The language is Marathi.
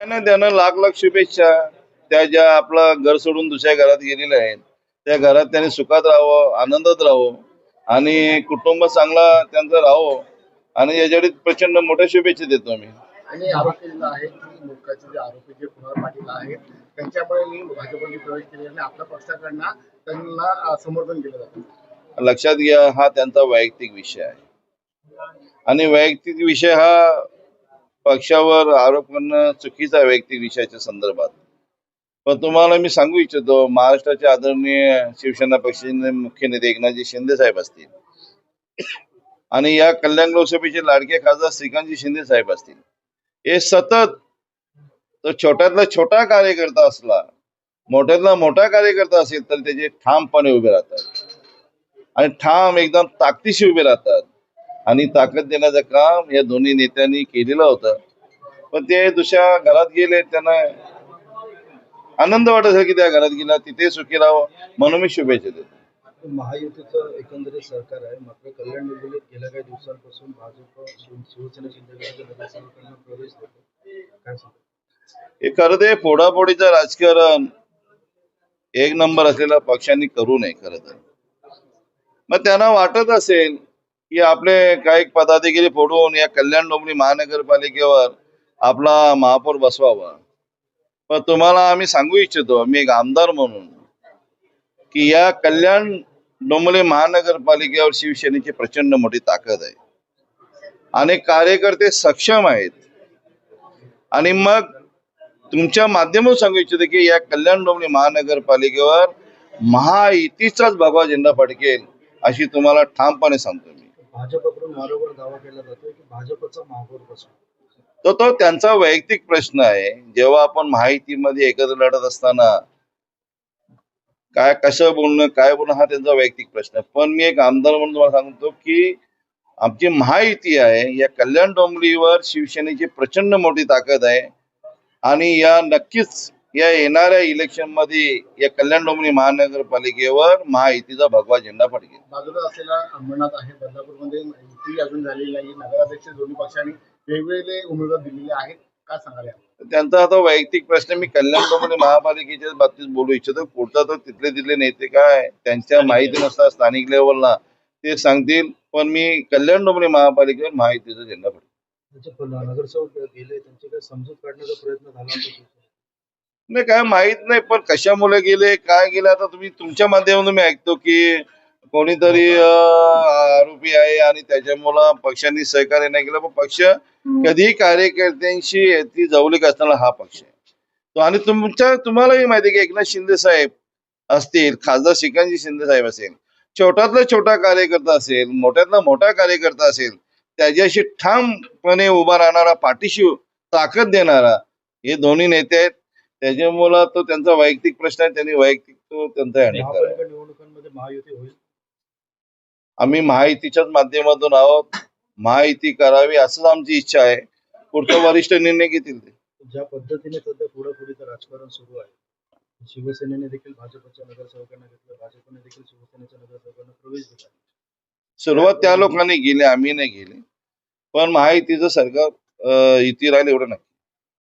त्यानं लाख लाख शुभेच्छा. त्या ज्या आपलं घर सोडून दुसऱ्या घरात गेलेल्या आहेत. त्या घरात त्यांनी सुखात राहावं आनंदात राहावं आणि कुटुंब चांगला त्यांचं राहावं आणि याच्यासाठी प्रचंड मोठ्या शुभेच्छा देतो मी आणि आरोप केलेला आहे की मुलकाचे जे आरोपी जे कुणाल पाटील आहेत त्यांच्यामुळे मी भाजपमध्ये प्रवेश केलेला आणि आपल्या पक्षाकडनं त्यांना अं, समर्थन केलं जातं. लक्षात घ्या हा त्यांचा वैयक्तिक विषय आहे. आणि वैयक्तिक विषय हा पक्षावर आरोप करणं चुकीचा आहे वैयक्तिक विषयाच्या संदर्भात. पण तुम्हाला मी सांगू इच्छितो महाराष्ट्राचे आदरणीय शिवसेना पक्षाचे मुख्य नेते एकनाथजी शिंदे साहेब असतील. आणि या कल्याण लोकसभेचे लाडके खासदार श्रीकांतजी शिंदे साहेब असतील. हे सतत तो छोट्यातला छोटा कार्यकर्ता असला मोठ्यातला मोठा कार्यकर्ता असेल तर त्याचे ठामपणे उभे राहतात. आणि ठाम एकदम ताकदीशी उभे राहतात. आणि ताकद देण्याचं काम या दोन्ही नेत्यांनी केलेलं होतं. पण ते दुसऱ्या घरात गेले त्यांना आनंद वाटत की त्या घरात गेला तिथे सुखी राहावं म्हणून मी शुभेच्छा देतो. महायुतीचं एकंदरीत सरकार आहे मात्र कल्याण डोंबिवलीत गेल्या काही दिवसांपासून भाजप शिवसेना शिंदेगडाच्या प्रवेश देतो. हे खरं ते फोडाफोडीचं राजकारण एक नंबर असलेल्या पक्षांनी करू नये खरं तर. मग त्यांना वाटत असेल की आपले काही पदाधिकारी फोडून या कल्याण डोंबरी महानगरपालिकेवर आपला महापौर बसवावा. पण तुम्हाला आम्ही सांगू इच्छितो मी एक आमदार म्हणून की या कल्याण डोंबरी महानगरपालिकेवर शिवसेनेची प्रचंड मोठी ताकद आहे. आणि कार्यकर्ते सक्षम आहेत. आणि मग तुमच्या माध्यमातून सांगू इच्छितो की या कल्याण डोंबरी महानगरपालिकेवर महायुतीचाच भगवा झेंडा फडकेल अशी तुम्हाला ठामपणे सांगतो मी. भाजपकडून वारंवार दावा केला जातोय की भाजपचा महापौर बसवा तो तो त्यांचा वैयक्तिक प्रश्न आहे. जेव्हा आपण माहितीमध्ये एकत्र लढत असताना काय कसं बोलणं काय बोलणं हा त्यांचा वैयक्तिक प्रश्न आहे. पण मी एक आमदार म्हणून तुम्हाला सांगतो की आमची महायुती आहे या कल्याण डोंबिवलीवर शिवसेनेची प्रचंड मोठी ताकद आहे. आणि या नक्कीच या येणाऱ्या इलेक्शनमध्ये या कल्याण डोंबिवली महानगरपालिकेवर महायुतीचा भगवा झेंडा फडकेल. बाजूला असलेला अंबरनाथ आहे बदलापूरमध्ये युती अजून झालेली नाही नगराध्यक्ष दोन्ही पक्षांनी वेगवेगळे उमेदवार दिलेले आहेत. काय सांगाल यावर? त्यांचा आता वैयक्तिक प्रश्न मी कल्याण डोंबिवली महापालिकेच्या बाबतीत बोलू इच्छितो. पुढचा तर तिथले तिथले नेते काय त्यांच्या माहितीनुसार स्थानिक लेवलला ते सांगतील. पण मी कल्याण डोंबिवली महापालिकेवर माहितीचा झेंडा फडकेल. नगरसेवक गेले त्यांची काही समजूत काढण्याचा प्रयत्न झाला. नाही काय माहीत नाही पण कशामुळे गेले काय गेले आता तुम्ही तुमच्या माध्यमातून मी ऐकतो की कोणीतरी अं, आरोपी आहे आणि त्याच्यामुळं पक्षांनी सहकार्य नाही केलं पण पक्ष कधीही कार्यकर्त्यांशी ती जवळीक असणारा हा पक्ष आहे. तो आणि तुमच्या तुम्हालाही माहिती आहे की एकनाथ शिंदे साहेब असतील खासदार श्रीकांतजी शिंदे साहेब असेल छोट्यातला छोटा कार्यकर्ता असेल मोठ्यातला मोठा कार्यकर्ता असेल त्याच्याशी ठामपणे उभा राहणारा पाठीशी ताकद देणारा हे दोन्ही नेते आहेत. त्याच्यामुळं तो त्यांचा वैयक्तिक प्रश्न आहे त्यांनी वैयक्तिक तो त्यांचा हँडल करावा महापालिका निवडणुकांमध्ये महायुती होईल. आम्ही महायुतीच्याच माध्यमातून आहोत. महायुती करावी असंच आमची इच्छा आहे. पुढचा वरिष्ठ निर्णय घेतील ते. ज्या पद्धतीने सध्या पुढापुढीचं राजकारण सुरू आहे शिवसेनेने देखील भाजपच्या नगरसेवकांना घेतलं भाजपने देखील शिवसेनेच्या नगरसेवकांना प्रवेश दिला. सुरुवात त्या लोकांनी केली आम्ही नाही केली. पण महायुतीचं सरकार युती राहील एवढं नक्की